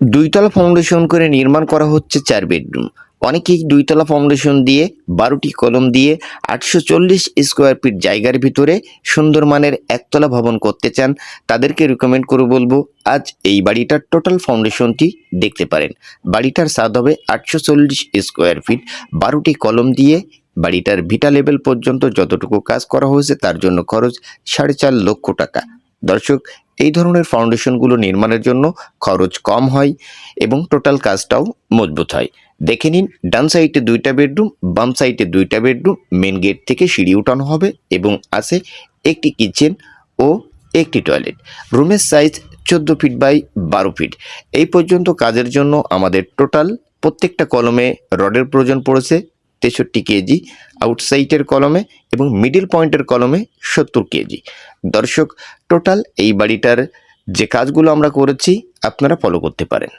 দুইতলা foundation করে নির্মাণ করা হচ্ছে চার বেডরুম অনেকেই দুইতলা ফাউন্ডেশন দিয়ে, বারোটি কলম দিয়ে, আটশো চল্লিশ স্কোয়ার ফিট জায়গার ভিতরে সুন্দর মানের একতলা ভবন করতে চান, তাদেরকে রিকমেন্ড করে বলব, আজ এই বাড়িটার টোটাল ফাউন্ডেশনটি দেখতে পারেন। বাড়িটার স্বাদ হবে আটশো চল্লিশ স্কোয়ার ফিট বারোটি কলম দিয়ে বাড়িটার ভিটা লেভেল পর্যন্ত যতটুকু কাজ করা হয়েছে তার জন্য খরচ সাড়ে চার লক্ষ টাকা। দর্শক, এই ধরনের ফাউন্ডেশনগুলো নির্মাণের জন্য খরচ কম হয় এবং টোটাল কাজটাও মজবুত হয়। দেখে নিন, ডান সাইডে দুইটা বেডরুম, বাম সাইডে দুইটা বেডরুম, মেন গেট থেকে সিঁড়ি উঠানো হবে এবং আছে একটি কিচেন ও একটি টয়লেট। রুমের সাইজ চোদ্দ ফিট বাই বারো ফিট। এই পর্যন্ত কাজের জন্য আমাদের টোটাল প্রত্যেকটা কলমে রডের প্রয়োজন পড়েছে তেষট্টি কেজি। আউটসাইডের কলমে এবং মিডিল পয়েন্টের কলমে সত্তর কেজি দর্শক টোটাল এই বাড়িটার যে কাজগুলো আমরা করেছি, আপনারা ফলো করতে পারেন।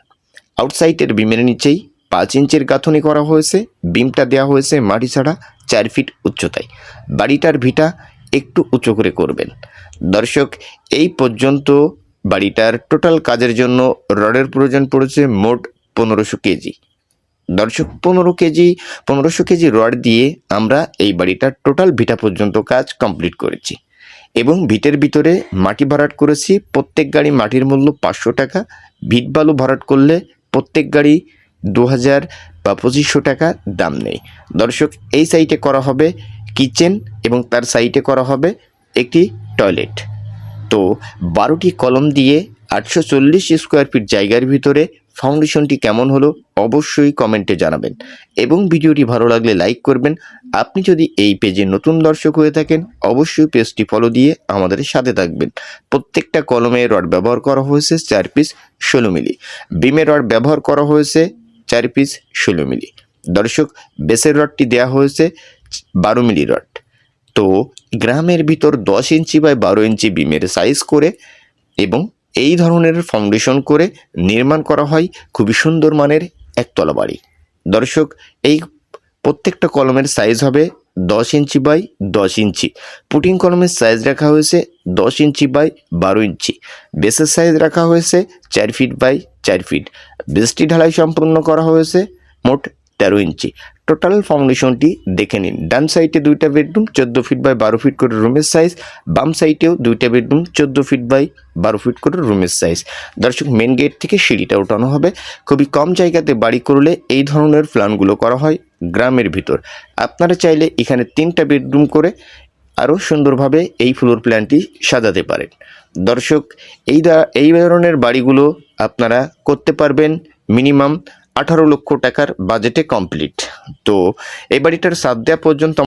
আউটসাইটের বিমের নিচেই পাঁচ ইঞ্চের গাঁথনি করা হয়েছে বিমটা দেওয়া হয়েছে মাটি ছাড়া চার ফিট উচ্চতায়। বাড়িটার ভিটা একটু উঁচু করে করবেন। দর্শক, এই পর্যন্ত বাড়িটার টোটাল কাজের জন্য রডের প্রয়োজন পড়েছে মোট পনেরোশো কেজি দর্শক, পনেরো কেজি, পনেরোশো কেজি রড দিয়ে আমরা এই বাড়িটার টোটাল ভিটা পর্যন্ত কাজ কমপ্লিট করেছি এবং ভিটের ভিতরে মাটি ভরাট করেছি। প্রত্যেক গাড়ি মাটির মূল্য পাঁচশো টাকা। ভিট বালু ভরাট করলে প্রত্যেক গাড়ি দু হাজার বা পঁচিশশো টাকা দাম নেই। দর্শক, এই সাইটে করা হবে কিচেন এবং তার সাইটে করা হবে একটি টয়লেট তো বারোটি কলম দিয়ে আটশো চল্লিশ স্কোয়ার ফিট জায়গার ভিতরে ফাউন্ডেশনটি কেমন হলো অবশ্যই কমেন্টে জানাবেন। এবং ভিডিওটি ভালো লাগলে লাইক করবেন। আপনি যদি এই পেজে নতুন দর্শক হয়ে থাকেন, অবশ্যই পেজটি ফলো দিয়ে আমাদের সাথে থাকবেন। প্রত্যেকটা কলমে রড ব্যবহার করা হয়েছে চার পিস ষোলো মিলি। বিমে রড ব্যবহার করা হয়েছে চার পিস ষোলো মিলি। দর্শক, বেসের রডটি দেওয়া হয়েছে বারো মিলি রড। তো গ্রামের ভিতর দশ ইঞ্চি বাই বারো ইঞ্চি বিমের সাইজ করে এবং এই ধরনের ফাউন্ডেশন করে নির্মাণ করা হয় খুবই সুন্দর মানের একতলা বাড়ি। দর্শক, এই প্রত্যেকটা কলমের সাইজ হবে দশ ইঞ্চি বাই দশ ইঞ্চি। পুটিং কলমের সাইজ রাখা হয়েছে দশ ইঞ্চি বাই বারো ইঞ্চি। বেসের সাইজ রাখা হয়েছে চার ফিট বাই চার ফিট বেসটি ঢালাই সম্পূর্ণ করা হয়েছে মোট তেরো ইঞ্চি। টোটাল ফাউন্ডেশনটি দেখে নিন। ডান সাইডে দুইটা বেডরুম চোদ্দ ফিট বাই বারো ফিট করে রুমের সাইজ বাম সাইডেও দুইটা বেডরুম চোদ্দ ফিট বাই বারো ফিট করে রুমের সাইজ দর্শক মেন গেট থেকে সিঁড়িটা ওঠানো হবে। খুবই কম জায়গাতে বাড়ি করলে এই ধরনের প্ল্যানগুলো করা হয় গ্রামের ভিতর। আপনারা চাইলে এখানে তিনটা বেডরুম করে আরও সুন্দরভাবে এই ফ্লোর প্ল্যানটি সাজাতে পারেন। দর্শক, এই এই ধরনের বাড়িগুলো আপনারা করতে পারবেন মিনিমাম আঠারো লক্ষ টাকার বাজেটে কমপ্লিট তো এই বাড়িটার সাদ দেওয়া পর্যন্ত